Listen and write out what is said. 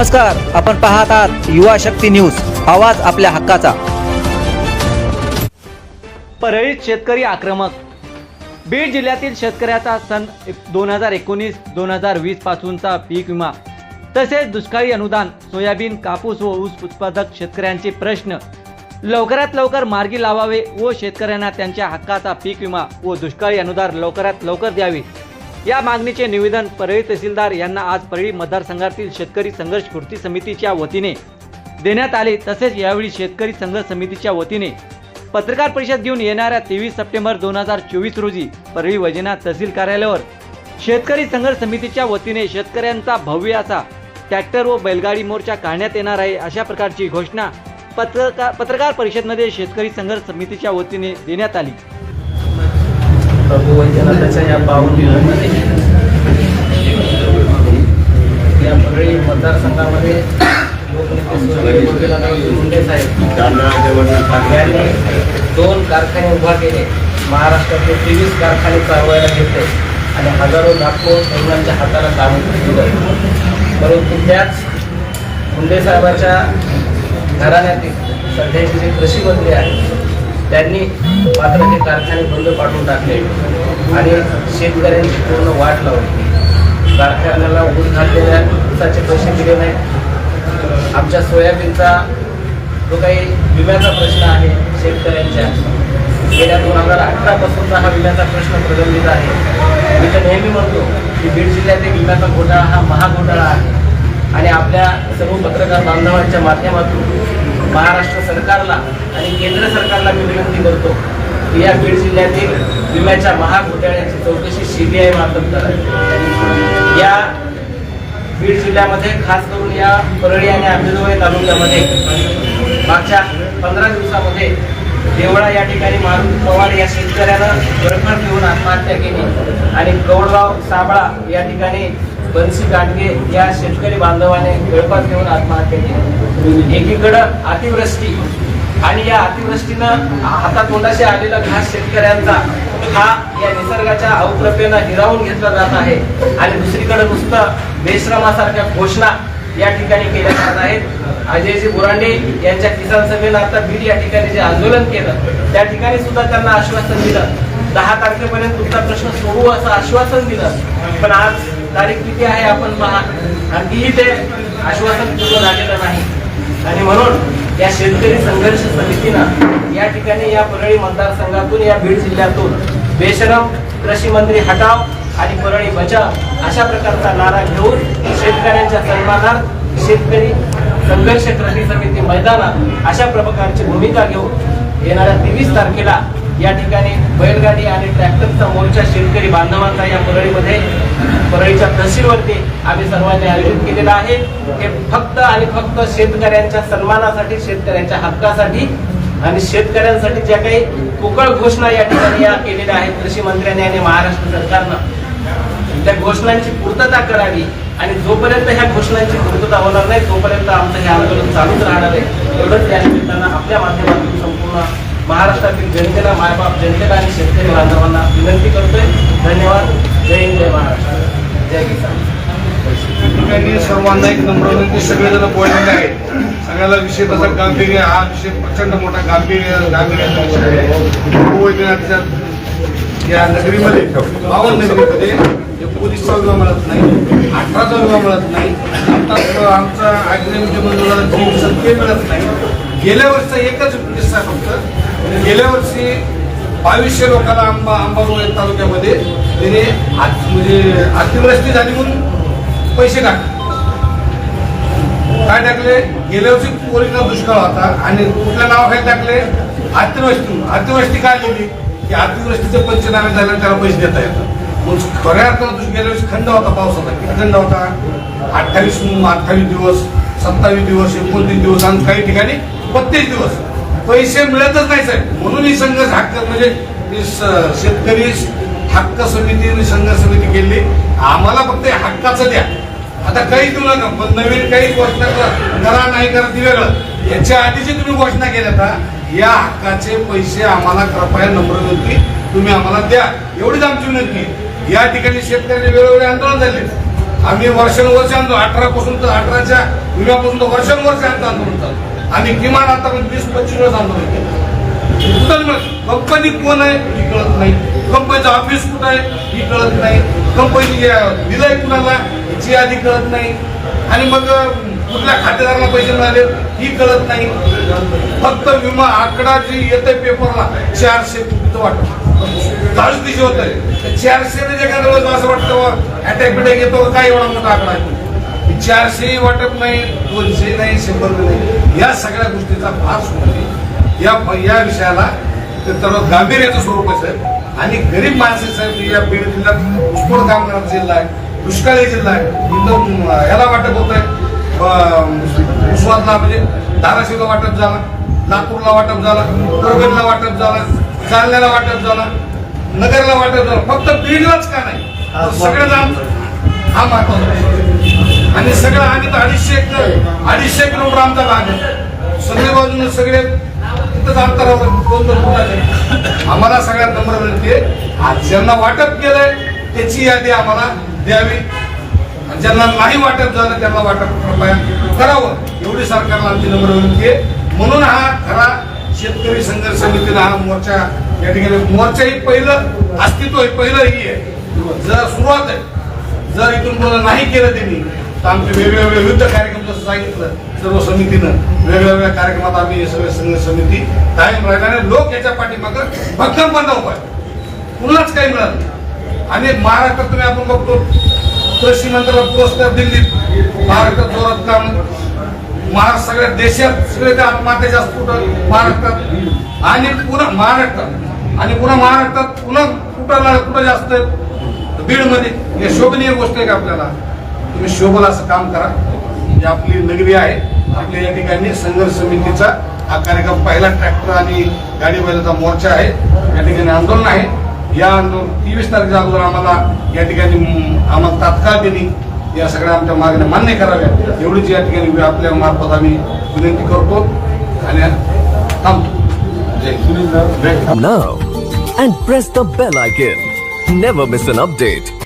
नमस्कार आपण पाहत आहात युवा शक्ती न्यूज आवाज आपल्या हक्काचा. परळीत शेतकरी आक्रमक. बीड जिल्ह्यातील शेतकऱ्याचा सन दोन हजार एकोणीस दोन हजार वीस पासूनचा पीक विमा. तसेच दुष्काळी अनुदान सोयाबीन कापूस व ऊस उत्पादक शेतकऱ्यांचे प्रश्न. लवकरात लवकर मार्गी लावावे व शेतकऱ्यांना त्यांच्या हक्काचा पीक विमा व दुष्काळी अनुदान लवकरात लवकर द्यावे. या मागणीचे निवेदन परळी तहसीलदार यांना आज परळी मतदारसंघातील शेतकरी संघर्ष कृती समितीच्या वतीने देण्यात आले. तसेच यावेळी शेतकरी संघर्ष समितीच्या वतीने पत्रकार परिषद घेऊन येणाऱ्या तेवीस सप्टेंबर दोन हजार चोवीस रोजी परळी वैजनाथ तहसील कार्यालयावर शेतकरी संघर्ष समितीच्या वतीने शेतकऱ्यांचा भव्य असा ट्रॅक्टर व बैलगाडी मोर्चा काढण्यात येणार आहे अशा प्रकारची घोषणा पत्रकार पत्रकार परिषदमध्ये शेतकरी संघर्ष समितीच्या वतीने देण्यात आली. प्रभू वैद्यनाथाच्या या पावन दिनामध्ये या मंडळी मतदारसंघामध्ये मुंडे साहेब यांनी दोन कारखाने उभा केले. महाराष्ट्रातले तेवीस कारखाने चालवायला घेतले आणि हजारो लाखो तरुणांच्या हाताला काम दिलं. परंतु त्याच मुंडे साहेबाच्या घराण्यातील सध्याचे जे कृषी मंत्री आहेत त्यांनी मात्र ते कारखाने बंद पाडून टाकले आणि शेतकऱ्यांची पूर्ण वाट लावली. कारखान्याला ऊन घातलेल्या ऊसाचे पैसे दिले नाहीत. आमच्या सोयाबीनचा जो काही विम्याचा प्रश्न आहे शेतकऱ्यांच्या गेल्या दोन हजार अठरापासूनचा हा विम्याचा प्रश्न प्रलंबित आहे. मी तर नेहमी म्हणतो की बीड जिल्ह्यातील विम्याचा घोटाळा हा महाघोटाळा आहे. आणि आपल्या सर्व पत्रकार बांधवांच्या माध्यमातून महाराष्ट्र सरकारला आणि केंद्र सरकारला मी विनंती करतो की या बीड जिल्ह्यातील विम्याच्या महाघोटाळ्याची चौकशी सीबीआय मार्फत करावी. या बीड जिल्ह्यामध्ये खास करून या परळी आणि आंबेजोगाई तालुक्यामध्ये मागच्या पंधरा दिवसामध्ये देवळा या ठिकाणी मारुती पवार या शेतकऱ्यानं बरखड घेऊन आत्महत्या केली आणि गौडराव साबळा या ठिकाणी बनसी गाडगे या शेतकरी बांधवाने गळपात घेऊन आत्महत्या केली. एकीकडं अतिवृष्टी आणि या अतिवृष्टीनं हातातोंडाशी आलेला घास शेतकऱ्यांचा हा या निसर्गाच्या अवकृपेनं हिरावून घेतला जात आहे. आणि दुसरीकडे नुसतं बेश्रमासारख्या घोषणा या ठिकाणी केल्या जात आहेत. अजयजी बुरांडे यांच्या किसान सभेनं आता बीड या ठिकाणी जे आंदोलन केलं त्या ठिकाणी सुद्धा त्यांना आश्वासन दिलं. दहा तारखेपर्यंत तुमचा प्रश्न सोडू असं आश्वासन दिलं. पण आज तारीख किती आहे आपण पहा. आणखीही ते आश्वासन पूर्ण झालेलं नाही. आणि म्हणून या शेतकरी संघर्ष समितीनं या ठिकाणी या परळी मतदारसंघातून या बीड जिल्ह्यातून बेशरम कृषी मंत्री हटाव आणि परळी बचाव अशा प्रकारचा नारा घेऊन शेतकऱ्यांच्या सन्मानार्थ शेतकरी संघर्ष कृती समिती मैदानात अशा प्रकारची भूमिका घेऊन येणाऱ्या तेवीस तारखेला या ठिकाणी बैलगाडी आणि ट्रॅक्टरचा मोर्चा शेतकरी बांधवांचा या परळीमध्ये परळीच्या तहसीलवरती आम्ही सर्वांनी आयोजित केलेलं आहे. हे फक्त आणि फक्त शेतकऱ्यांच्या सन्मानासाठी शेतकऱ्यांच्या हक्कासाठी आणि शेतकऱ्यांसाठी ज्या काही पोकळ घोषणा या ठिकाणी या केलेल्या आहेत कृषी मंत्र्यांनी आणि महाराष्ट्र सरकारनं त्या घोषणांची पूर्तता करावी आणि जोपर्यंत ह्या घोषणांची पूर्तता होणार नाही तोपर्यंत आमचं हे आंदोलन चालूच राहणार आहे. एवढंच या निमित्तानं आपल्या माध्यमातून संपूर्ण महाराष्ट्रातील जनतेला मायबाप जनतेला आणि शेतकरी बांधवांना विनंती करतोय धन्यवाद जय हिंद जय महाराष्ट्र जय किसान ठिकाणी सर्वांना एक नम्र विनंती सगळेजण बोललेले आहेत. सगळ्याला विषय तसा गांभीर्य हा विषय प्रचंड मोठा गांभीर्य गांभीर्याचा विषय आहे या नगरीमध्ये बावन नगरीमध्ये एकोणीसचा विमा मिळत नाही अठराचा विमा मिळत नाही. आता आमचा अग्निमित्र मंजुराला तेवीस ते मिळत नाही गेल्या वर्षचा एकच किस्सा फक्त. गेल्या वर्षी बावीसशे लोकांना आंबा अंबाजोगाई तालुक्यामध्ये त्याने म्हणजे अतिवृष्टी झाली म्हणून पैसे टाकले. काय टाकले? गेल्या वर्षी पोरीला दुष्काळ होता आणि कुठल्या नावाखाली टाकले? अतिवृष्टी. अतिवृष्टी काय लिहिली? की अतिवृष्टीचे पंचनामे झाले त्याला पैसे देता येतात. मग खऱ्या अर्थानं गेल्या वर्षी खंड होता पावसाचा किती खंड होता? अठ्ठावीस अठ्ठावीस दिवस सत्तावीस दिवस एकोणतीस दिवस आणि काही ठिकाणी बत्तीस दिवस. पैसे मिळतच नाही साहेब. म्हणून ही संघर्ष हक्क म्हणजे स- शेतकरी हक्क समिती आणि संघर्ष समिती केली. आम्हाला फक्त हक्काचं द्या. आता काही तुला पण नवीन काही घोषणा करा. नाही करा ती वेगळं. याच्या आधीची तुम्ही घोषणा केल्या का? या हक्काचे पैसे आम्हाला कृपया नम्र विनंती तुम्ही आम्हाला द्या. एवढीच आमची विनंती. या ठिकाणी शेतकऱ्यांनी वेळोवेळी आंदोलन झाले. आम्ही वर्षानुवर्ष आणतो अठरा पासून तर अठराच्या विम्यापासून तर वर्षानुवर्ष आमचं आंदोलन चालतो आम्ही किमान आता वीस पंचवीस वेळेस आंदोलन केलं. मग कंपनी कोण आहे? ही कळत नाही. कंपनीचं ऑफिस कुठं आहे? ही कळत नाही. कंपनी दिलंय कुणाला? ची यादी कळत नाही. आणि मग कुठल्या खातेदाराला पैसे मिळाले ही कळत नाही. फक्त विमा आकडा जे येतंय पेपरला चारशे वाटत. दहाच दिवशी होत आहे चारशे म्हणजे ने असं वाटतं अटॅक बिटॅक येतो काय एवढा मोठा आकडा आहे? चारशे वाटत नाही दोनशे नाही शंभर नाही. या सगळ्या गोष्टीचा फार सुटणे या या विषयाला तर गांभीर्याचं स्वरूप आहे साहेब. आणि गरीब माणसे साहेब या बीड जिल्ह्यात पुष्कळ काम करणारा जिल्हा आहे. दुष्काळी जिल्हा आहे इथं ह्याला वाटप होत आहे उस्मानला म्हणजे धाराशिवला वाटप झाला नागपूरला वाटप झाला परभणीला वाटप झाला जालन्याला वाटप झाला नगरला वाटप झाला. फक्त बीडलाच का नाही? तर सगळं आमचं हा महत्त्वाचा. आणि सगळं आणि तर अडीचशे एकर अडीचशे किलोमीटर आमचा भाग आहे सगळे बाजूने सगळे तिथंच अंतरावर दोन दोन फुटाचे आम्हाला सगळ्यात नंबर आहे आज ज्यांना वाटप केलंय त्याची यादी आम्हाला द्यावी. आणि ज्यांना नाही वाटप झालं त्यांना वाटप कृपया करावं. एवढी सरकारला आमची नम्र विनंती आहे. म्हणून हा खरा शेतकरी संघर्ष समितीला हा मोर्चा या ठिकाणी मोर्चा ही पहिलं अस्तित्व आहे पहिलं ही आहे. जर सुरुवात आहे जर इथून कोणा नाही केलं त्यांनी तर आमचे वेगवेगळे विविध कार्यक्रम जसं सांगितलं सर्व समितीनं वेगवेगळ्या कार्यक्रमात आम्ही हे सगळे संघर्ष समिती कायम राहिल्याने लोक याच्या पाठीमागं भक्कमपणे उपाय कुणालाच काही मिळालं आणि महाराष्ट्रात तुम्ही आपण बघतो कृषी मंत्र्याला पुरस्कार दिल्लीत. महाराष्ट्रात जोरात काम महाराष्ट्र सगळ्या देशात सगळे त्या आत्महत्या जास्त कुठं महाराष्ट्रात. आणि पुन्हा महाराष्ट्रात. आणि पुन्हा महाराष्ट्रात पुन्हा कुठं कुठं जास्त बीडमध्ये. हे शोभनीय गोष्ट आहे का आपल्याला? तुम्ही शोभला असं काम करा. म्हणजे आपली नगरी आहे. आपल्या या ठिकाणी संघर्ष समितीचा हा कार्यक्रम पहिला ट्रॅक्टर आणि गाडी बैलाचा मोर्चा आहे. या ठिकाणी आंदोलन आहे. या आंदोलन तेवीस तारखेच्या अगोदर आम्हाला या ठिकाणी आम्हाला तात्काळ त्यांनी या सगळ्या आमच्या मागण्या मान्य कराव्या एवढीच या ठिकाणी आपल्या मार्फत आम्ही विनंती करतो आणि थांबतो जय Hind. now and press the bell icon. Never miss an update.